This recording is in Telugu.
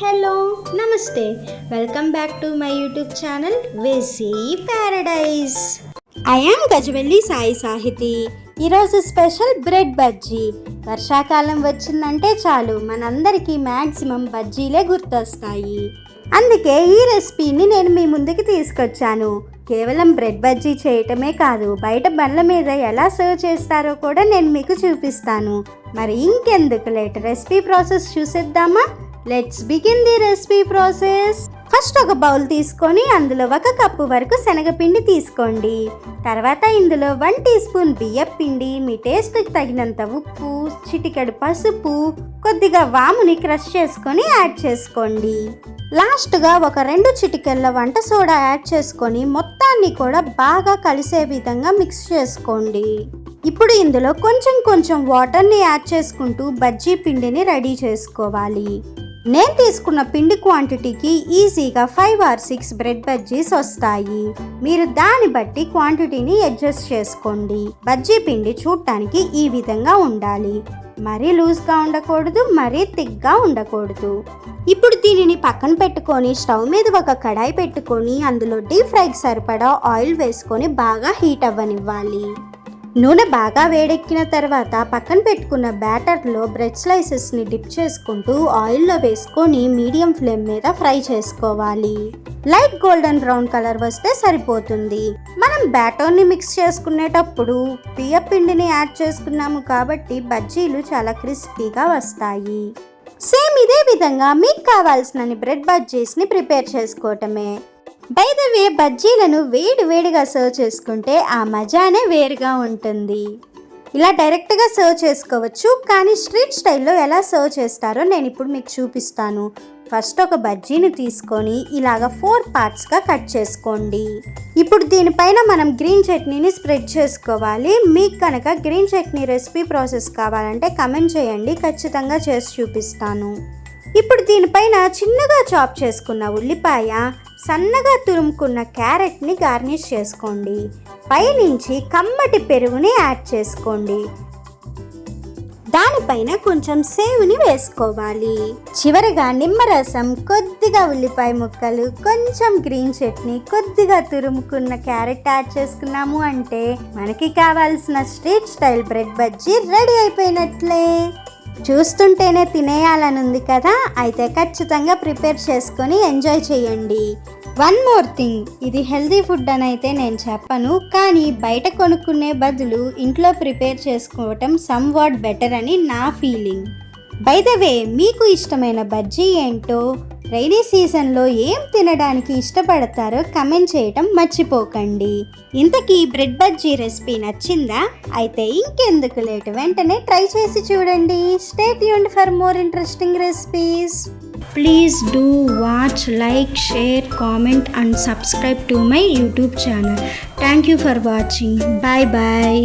హలో నమస్తే. Welcome back to my YouTube channel వెసీ paradise I'm Gajavelli Sai Sahiti ఈరోజు స్పెషల్ బ్రెడ్ బజ్జీ వర్షాకాలం వచ్చిందంటే చాలు మనందరికీ మ్యాక్సిమం బజ్జీలే గుర్తొస్తాయి. అందుకే ఈ రెసిపీని నేను మీ ముందుకి తీసుకొచ్చాను. కేవలం బ్రెడ్ బజ్జీ చేయటమే కాదు బయట బండ్ల మీద ఎలా సర్వ్ చేస్తారో కూడా నేను మీకు చూపిస్తాను. మరి ఇంకెందుకు లేట్ రెసిపీ ప్రాసెస్ చూసేద్దామా? Let's begin the recipe process first ఒక బౌల్ తీసుకొని అందులో ఒక కప్పు వరకు శనగపిండి తీసుకోండి. తర్వాత ఇందులో వన్ టీ స్పూన్ బియ్యం పిండి మీ టేస్ట్కి తగినంత ఉప్పు చిటికెడు పసుపు కొద్దిగా వాముని క్రష్ చేసుకొని యాడ్ చేసుకోండి. లాస్ట్గా ఒక రెండు చిటికెళ్ళ వంట సోడా యాడ్ చేసుకొని మొత్తాన్ని కూడా బాగా కలిసే విధంగా మిక్స్ చేసుకోండి. ఇప్పుడు ఇందులో కొంచెం కొంచెం వాటర్ని యాడ్ చేసుకుంటూ బజ్జీ పిండిని రెడీ చేసుకోవాలి. నేను తీసుకున్న పిండి క్వాంటిటీకి ఈజీగా five or six bread bajjis వస్తాయి. మీరు దాన్ని బట్టి క్వాంటిటీని అడ్జస్ట్ చేసుకోండి. బజ్జీ పిండి చూడటానికి ఈ విధంగా ఉండాలి. మరీ లూజ్గా ఉండకూడదు మరీ థిక్గా ఉండకూడదు. ఇప్పుడు దీనిని పక్కన పెట్టుకొని స్టవ్ మీద ఒక కడాయి పెట్టుకొని అందులో డీప్ ఫ్రైకి సరిపడా ఆయిల్ వేసుకొని బాగా హీట్ అవ్వనివ్వాలి. నూనె బాగా వేడెక్కిన తర్వాత పక్కన పెట్టుకున్న బ్యాటర్లో బ్రెడ్ స్లైసెస్ని డిప్ చేసుకుంటూ ఆయిల్లో వేసుకొని మీడియం ఫ్లేమ్ మీద ఫ్రై చేసుకోవాలి. లైట్ గోల్డెన్ బ్రౌన్ కలర్ వస్తే సరిపోతుంది. మనం బ్యాటర్ని మిక్స్ చేసుకునేటప్పుడు బియ్య పిండిని యాడ్ చేసుకున్నాము కాబట్టి బజ్జీలు చాలా క్రిస్పీగా వస్తాయి. సేమ్ ఇదే విధంగా మీకు కావాల్సిన బ్రెడ్ బజ్జీస్ని ప్రిపేర్ చేసుకోవటమే. బైదవే బజ్జీలను వేడి వేడిగా సర్వ్ చేసుకుంటే ఆ మజానే వేరుగా ఉంటుంది. ఇలా డైరెక్ట్గా సర్వ్ చేసుకోవచ్చు కానీ స్ట్రీట్ స్టైల్లో ఎలా సర్వ్ చేస్తారో నేను ఇప్పుడు మీకు చూపిస్తాను. ఫస్ట్ ఒక బజ్జీని తీసుకొని ఇలాగ ఫోర్ పార్ట్స్గా కట్ చేసుకోండి. ఇప్పుడు దీనిపైన మనం గ్రీన్ చట్నీని స్ప్రెడ్ చేసుకోవాలి. మీకు కనుక గ్రీన్ చట్నీ రెసిపీ ప్రాసెస్ కావాలంటే కమెంట్ చేయండి ఖచ్చితంగా చేసి చూపిస్తాను. ఇప్పుడు దీనిపైన చిన్నగా చాప్ చేసుకున్న ఉల్లిపాయ సన్నగా తురుముకున్న క్యారెట్ని గార్నిష్ చేసుకోండి. పైనుంచి కమ్మటి పెరుగుని యాడ్ చేసుకోండి. దానిపైన కొంచెం సేవుని వేసుకోవాలి. చివరగా నిమ్మరసం కొద్దిగా ఉల్లిపాయ ముక్కలు కొంచెం గ్రీన్ చట్నీ కొద్దిగా తురుముకున్న క్యారెట్ యాడ్ చేసుకున్నాము అంటే మనకి కావాల్సిన street style bread bajji ready అయిపోయినట్లే. చూస్తుంటేనే తినేయాలని ఉంది కదా అయితే ఖచ్చితంగా ప్రిపేర్ చేసుకొని ఎంజాయ్ చేయండి. వన్ మోర్ థింగ్ ఇది హెల్దీ ఫుడ్ అని అయితే నేను చెప్పను కానీ బయట కొనుక్కునే బదులు ఇంట్లో ప్రిపేర్ చేసుకోవటం సమ్ వాట్ బెటర్ అని నా ఫీలింగ్. బై ద వే మీకు ఇష్టమైన బజ్జీ ఏంటో? రైనీ సీజన్లో ఏం తినడానికి ఇష్టపడతారో కమెంట్ చేయటం మర్చిపోకండి. ఇంతకీ బ్రెడ్ బజ్జీ రెసిపీ నచ్చిందా? అయితే ఇంకెందుకు లేటు వెంటనే ట్రై చేసి చూడండి. Stay Yoon for more interesting recipes please do watch like share comment and subscribe to my YouTube channel thank you for watching bye bye